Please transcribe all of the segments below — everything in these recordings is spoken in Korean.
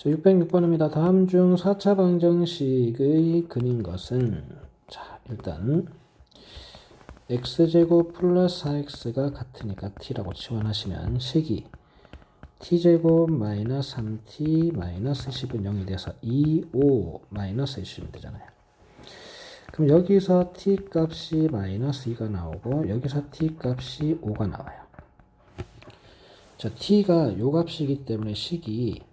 자, 606번입니다. 다음 중 4차 방정식의 근인 것은 자, 일단 x제곱 플러스 4x가 같으니까 t라고 치환하시면 식이 t제곱 마이너스 3t 마이너스 10은 0이 돼서 2, 5 마이너스 해주시면 되잖아요. 그럼 여기서 t 값이 마이너스 2가 나오고 여기서 t 값이 5가 나와요. 자, t가 요 값이기 때문에 식이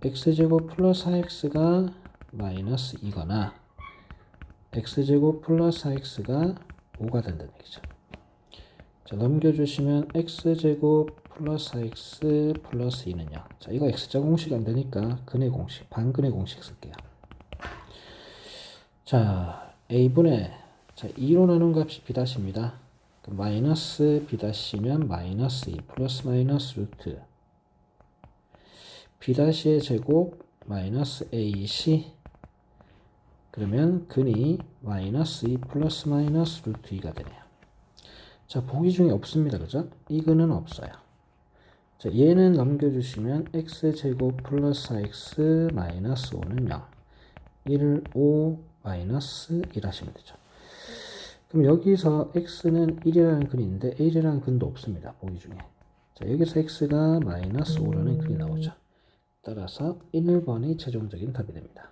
x제곱 플러스 4x가 마이너스 2거나 x제곱 플러스 4x가 5가 된다는 얘기죠. 자, 넘겨주시면 x제곱 플러스 4x 플러스 2는 0. 자, 이거 x자 공식 안 되니까 근의 공식, 반근의 공식 쓸게요. 자, a분의 자, 2로 나눈 값이 b'입니다. 그 마이너스 b'면 마이너스 2 플러스 마이너스 루트 b'의 제곱 마이너스 ac 그러면 근이 마이너스 2 플러스 마이너스 루트 2가 되네요. 자, 보기 중에 없습니다. 그죠? 이 근은 없어요. 자, 얘는 넘겨주시면 x제곱 플러스 4x 마이너스 5는 0. 1, 5 마이너스 1 하시면 되죠. 그럼 여기서 x는 1이라는 근인데 1이라는 근도 없습니다. 보기 중에. 자, 여기서 x가 마이너스 5라는 근이 나오죠. 따라서 1번이 최종적인 답이 됩니다.